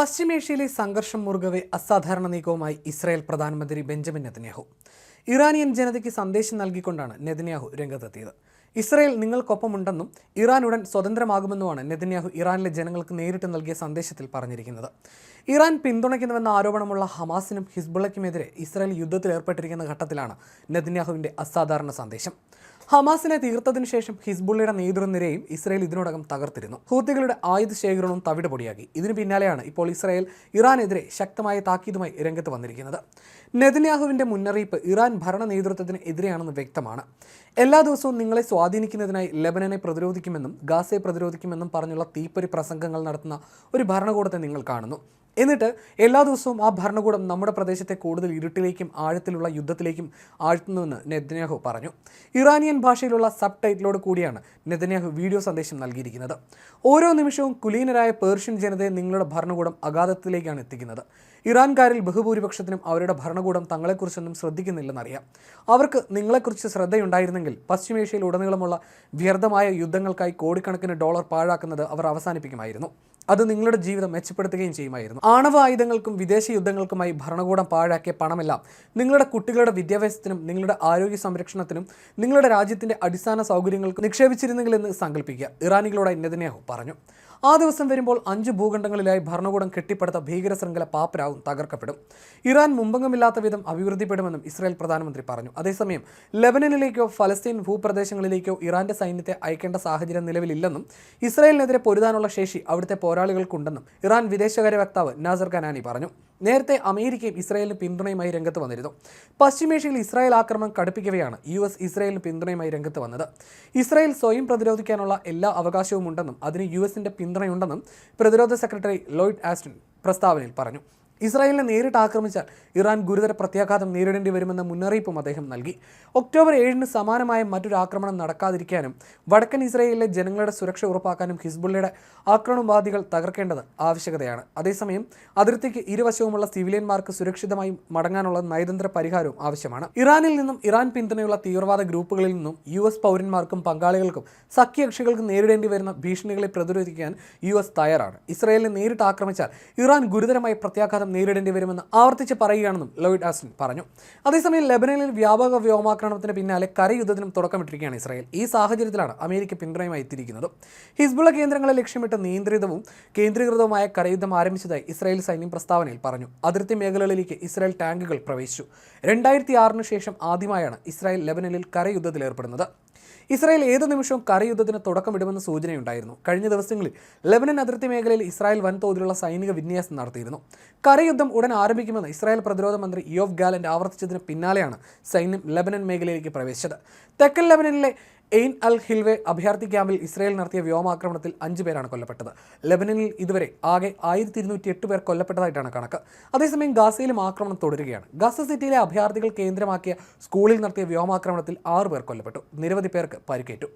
പശ്ചിമേഷ്യയിലെ സംഘർഷം മുറുകവെ അസാധാരണ നീക്കവുമായി ഇസ്രായേൽ പ്രധാനമന്ത്രി ബെഞ്ചമിൻ നെതന്യാഹു. ഇറാനിയൻ ജനതയ്ക്ക് സന്ദേശം നൽകിക്കൊണ്ടാണ് നെതന്യാഹു രംഗത്തെത്തിയത്. ഇസ്രായേൽ നിങ്ങൾക്കൊപ്പമുണ്ടെന്നും ഇറാൻ ഉടൻ സ്വതന്ത്രമാകുമെന്നുമാണ് നെതന്യാഹു ഇറാനിലെ ജനങ്ങൾക്ക് നേരിട്ട് നൽകിയ സന്ദേശത്തിൽ പറഞ്ഞിരിക്കുന്നത്. ഇറാൻ പിന്തുണയ്ക്കുന്നുവെന്ന ആരോപണമുള്ള ഹമാസിനും ഹിസ്ബുള്ളയ്ക്കുമെതിരെ ഇസ്രായേൽ യുദ്ധത്തിൽ ഏർപ്പെട്ടിരിക്കുന്ന ഘട്ടത്തിലാണ് നെതന്യാഹുവിന്റെ അസാധാരണ സന്ദേശം. ഹമാസിനെ തീർത്തതിനു ശേഷം ഹിസ്ബുള്ളയുടെ നേതൃനിരയും ഇസ്രയേൽ ഇതിനോടകം തകർത്തിരുന്നു. ഹൂത്തികളുടെ ആയുധ ശേഖരണവും തവിട് പൊടിയാക്കി ഇതിനു പിന്നാലെയാണ് ഇപ്പോൾ ഇസ്രായേൽ ഇറാനെതിരെ ശക്തമായ താക്കീതുമായി രംഗത്ത് വന്നിരിക്കുന്നത്. നെതന്യാഹുവിന്റെ മുന്നറിയിപ്പ് ഇറാൻ ഭരണ നേതൃത്വത്തിന് എതിരെയാണെന്ന് വ്യക്തമാണ്. എല്ലാ ദിവസവും നിങ്ങളെ സ്വാധീനിക്കുന്നതിനായി ലെബനനെ പ്രതിരോധിക്കുമെന്നും ഗാസയെ പ്രതിരോധിക്കുമെന്നും പറഞ്ഞുള്ള തീപ്പൊരി പ്രസംഗങ്ങൾ നടത്തുന്ന ഒരു ഭരണകൂടത്തെ നിങ്ങൾ കാണുന്നു. എന്നിട്ട് എല്ലാ ദിവസവും ആ ഭരണകൂടം നമ്മുടെ പ്രദേശത്തെ കൂടുതൽ ഇരുട്ടിലേക്കും ആഴത്തിലുള്ള യുദ്ധത്തിലേക്കും ആഴ്ത്തുന്നുവെന്ന് നെതന്യാഹു പറഞ്ഞു. ഇറാനിയൻ ഭാഷയിലുള്ള സബ് ടൈറ്റിലോട് കൂടിയാണ് നെതന്യാഹു വീഡിയോ സന്ദേശം നൽകിയിരിക്കുന്നത്. ഓരോ നിമിഷവും കുലീനരായ പേർഷ്യൻ ജനതയെ നിങ്ങളുടെ ഭരണകൂടം അഗാധത്തിലേക്കാണ് എത്തിക്കുന്നത്. ഇറാൻകാരിൽ ബഹുഭൂരിപക്ഷത്തിനും അവരുടെ ഭരണകൂടം തങ്ങളെക്കുറിച്ചൊന്നും ശ്രദ്ധിക്കുന്നില്ലെന്നറിയാം. അവർക്ക് നിങ്ങളെക്കുറിച്ച് ശ്രദ്ധയുണ്ടായിരുന്നെങ്കിൽ പശ്ചിമേഷ്യയിൽ ഉടനീളമുള്ള വ്യർത്ഥമായ യുദ്ധങ്ങൾക്കായി കോടിക്കണക്കിന് ഡോളർ പാഴാക്കുന്നത് അവർ അവസാനിപ്പിക്കുമായിരുന്നു. അത് നിങ്ങളുടെ ജീവിതം മെച്ചപ്പെടുത്തുകയും ചെയ്യുമായിരുന്നു. ആണവ ആയുധങ്ങൾക്കും വിദേശ യുദ്ധങ്ങൾക്കുമായി ഭരണകൂടം പാഴാക്കിയ പണമെല്ലാം നിങ്ങളുടെ കുട്ടികളുടെ വിദ്യാഭ്യാസത്തിനും നിങ്ങളുടെ ആരോഗ്യ സംരക്ഷണത്തിനും നിങ്ങളുടെ രാജ്യത്തിന്റെ അടിസ്ഥാന സൗകര്യങ്ങൾക്കും നിക്ഷേപിച്ചിരുന്നെങ്കിലെന്ന് സങ്കല്പിക്കുക ഇറാനികളോട് നെതന്യാഹു പറഞ്ഞു. ആ ദിവസം വരുമ്പോൾ അഞ്ച് ഭൂഖണ്ഡങ്ങളിലായി ഭരണകൂടം കെട്ടിപ്പടുത്ത ഭീകര ശൃംഖല പാപ്പരാവും തകർക്കപ്പെടും. ഇറാൻ മുമ്പങ്ങമില്ലാത്ത വിധം അഭിവൃദ്ധിപ്പെടുമെന്നും ഇസ്രായേൽ പ്രധാനമന്ത്രി പറഞ്ഞു. അതേസമയം ലെബനനിലേക്കോ ഫലസ്തീൻ ഭൂപ്രദേശങ്ങളിലേക്കോ ഇറാന്റെ സൈന്യത്തെ അയക്കേണ്ട സാഹചര്യം നിലവിലില്ലെന്നും ഇസ്രായേലിനെതിരെ പൊരുതാനുള്ള ശേഷി അവിടുത്തെ പോരാളികൾക്കുണ്ടെന്നും ഇറാൻ വിദേശകാര്യ വക്താവ് നാസർ കനാനി പറഞ്ഞു. നേരത്തെ അമേരിക്കയും ഇസ്രായേലിന് പിന്തുണയുമായി രംഗത്ത് വന്നിരുന്നു. പശ്ചിമേഷ്യയിൽ ഇസ്രായേൽ ആക്രമണം കടുപ്പിക്കവെയാണ് യു എസ് ഇസ്രായേലിന് പിന്തുണയുമായി രംഗത്ത് വന്നത്. ഇസ്രായേൽ സ്വയം പ്രതിരോധിക്കാനുള്ള എല്ലാ അവകാശവും ഉണ്ടെന്നും അതിന് യു എസിന്റെ പിന്തുണയുണ്ടെന്നും പ്രതിരോധ സെക്രട്ടറി ലോയിഡ് ആസ്റ്റിൻ പ്രസ്താവനയിൽ പറഞ്ഞു. ഇസ്രായേലിനെ നേരിട്ട് ആക്രമിച്ചാൽ ഇറാൻ ഗുരുതര പ്രത്യാഘാതം നേരിടേണ്ടി വരുമെന്ന മുന്നറിയിപ്പും അദ്ദേഹം നൽകി. ഒക്ടോബർ ഏഴിന് സമാനമായ മറ്റൊരു ആക്രമണം നടക്കാതിരിക്കാനും വടക്കൻ ഇസ്രായേലിലെ ജനങ്ങളുടെ സുരക്ഷ ഉറപ്പാക്കാനും ഹിസ്ബുള്ളയുടെ ആക്രമണവാദികൾ തകർക്കേണ്ടത് ആവശ്യകതയാണ്. അതേസമയം അതിർത്തിക്ക് ഇരുവശവുമുള്ള സിവിലിയന്മാർക്ക് സുരക്ഷിതമായി മടങ്ങാനുള്ള നയതന്ത്ര പരിഹാരവും ആവശ്യമാണ്. ഇറാനിൽ നിന്നും ഇറാൻ പിന്തുണയുള്ള തീവ്രവാദ ഗ്രൂപ്പുകളിൽ നിന്നും യു എസ് പൗരന്മാർക്കും പങ്കാളികൾക്കും സഖ്യകക്ഷികൾക്കും നേരിടേണ്ടി വരുന്ന ഭീഷണികളെ പ്രതിരോധിക്കാൻ യു എസ് തയ്യാറാണ്. ഇസ്രായേലിനെ നേരിട്ട് ആക്രമിച്ചാൽ ഇറാൻ ഗുരുതരമായ പ്രത്യാഘാതം നേരിടേണ്ടി വരുമെന്ന് ആവർത്തിച്ച് പറയുകയാണെന്നും ലോയിഡ് ആസ്റ്റിൻ പറഞ്ഞു. അതേസമയം ലെബനനിൽ വ്യാപക വ്യോമാക്രമണത്തിന് പിന്നാലെ കരയുദ്ധത്തിനും തുടക്കമിട്ടിരിക്കുകയാണ് ഇസ്രായേൽ. ഈ സാഹചര്യത്തിലാണ് അമേരിക്ക പിന്തുണയുമായി എത്തിയിരിക്കുന്നത്. ഹിസ്ബുള കേന്ദ്രങ്ങളെ ലക്ഷ്യമിട്ട് നിയന്ത്രിതവും കേന്ദ്രീകൃതവുമായ കരയുദ്ധം ആരംഭിച്ചതായി ഇസ്രായേൽ സൈന്യം പ്രസ്താവനയിൽ പറഞ്ഞു. അതിർത്തി മേഖലകളിലേക്ക് ഇസ്രായേൽ ടാങ്കുകൾ പ്രവേശിച്ചു. രണ്ടായിരത്തി ആറിന് ശേഷം ആദ്യമായാണ് ഇസ്രായേൽ ലെബനനിൽ കരയുദ്ധത്തിൽ ഏർപ്പെടുന്നത്. ഇസ്രായേൽ ഏത് നിമിഷവും കരയുദ്ധത്തിന് തുടക്കമിടുമെന്ന് സൂചനയുണ്ടായിരുന്നു. കഴിഞ്ഞ ദിവസങ്ങളിൽ ലെബനൻ അതിർത്തി മേഖലയിൽ ഇസ്രായേൽ വൻതോതിലുള്ള സൈനിക വിന്യാസം നടത്തിയിരുന്നു. കരയുദ്ധം ഉടൻ ആരംഭിക്കുമെന്ന് ഇസ്രായേൽ പ്രതിരോധ മന്ത്രി യോവ് ഗാലന്റ് ആവർത്തിച്ചതിന് പിന്നാലെയാണ് സൈന്യം ലെബനൻ മേഖലയിലേക്ക് പ്രവേശിച്ചത്. തെക്കൻ ലെബനനിലെ എയിൻ അൽ ഹിൽവെ അഭയാർത്ഥി ക്യാമ്പിൽ ഇസ്രായേൽ നടത്തിയ വ്യോമാക്രമണത്തിൽ അഞ്ച് പേരാണ് കൊല്ലപ്പെട്ടത്. ലെബനനിൽ ഇതുവരെ ആകെ ആയിരത്തി ഇരുന്നൂറ്റി എട്ട് പേർ കൊല്ലപ്പെട്ടതായിട്ടാണ് കണക്ക്. അതേസമയം ഗാസയിലും ആക്രമണം തുടരുകയാണ്. ഗാസ സിറ്റിയിലെ അഭയാർത്ഥികൾ കേന്ദ്രമാക്കിയ സ്കൂളിൽ നടത്തിയ വ്യോമാക്രമണത്തിൽ ആറ് പേർ കൊല്ലപ്പെട്ടു. നിരവധി പേർക്ക് പരിക്കേറ്റു.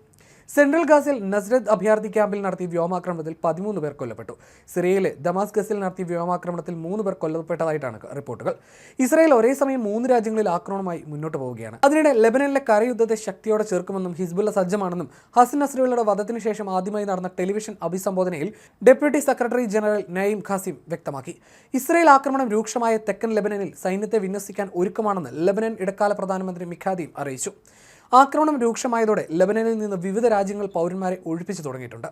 സെൻട്രൽ ഗാസിൽ നസ്രത്ത് അഭയാർത്ഥി ക്യാമ്പിൽ നടത്തിയ വ്യോമാക്രമണത്തിൽ പതിമൂന്ന് പേർ കൊല്ലപ്പെട്ടു. സിറിയയിലെ ദമാസ്കസിൽ നടത്തിയ വ്യോമാക്രമണത്തിൽ മൂന്ന് പേർ കൊല്ലപ്പെട്ടതായിട്ടാണ് റിപ്പോർട്ടുകൾ. ഇസ്രായേൽ ഒരേ സമയം മൂന്ന് രാജ്യങ്ങളിൽ ആക്രമണമായി മുന്നോട്ട് പോവുകയാണ്. അതിനിടെ ലെബനനിലെ കരയുദ്ധത്തെ ശക്തിയോടെ ചെറുക്കുമെന്നും ഹിസ്ബുല്ല സജ്ജമാണെന്നും ഹസൻ നസ്രുള്ളയുടെ വധത്തിനു ശേഷം ആദ്യമായി നടന്ന television അഭിസംബോധനയിൽ deputy secretary general Naim Qassem വ്യക്തമാക്കി. ഇസ്രായേൽ ആക്രമണം രൂക്ഷമായ തെക്കൻ ലെബനനിൽ സൈന്യത്തെ വിന്യസിക്കാൻ ഒരുക്കമാണെന്ന് ലെബനൻ ഇടക്കാല പ്രധാനമന്ത്രി മിഖാദീം അറിയിച്ചു. ആക്രമണം രൂക്ഷമായതോടെ ലബനനിൽ നിന്ന് വിവിധ രാജ്യങ്ങൾ പൗരന്മാരെ ഒഴിപ്പിച്ചു തുടങ്ങിയിട്ടുണ്ട്.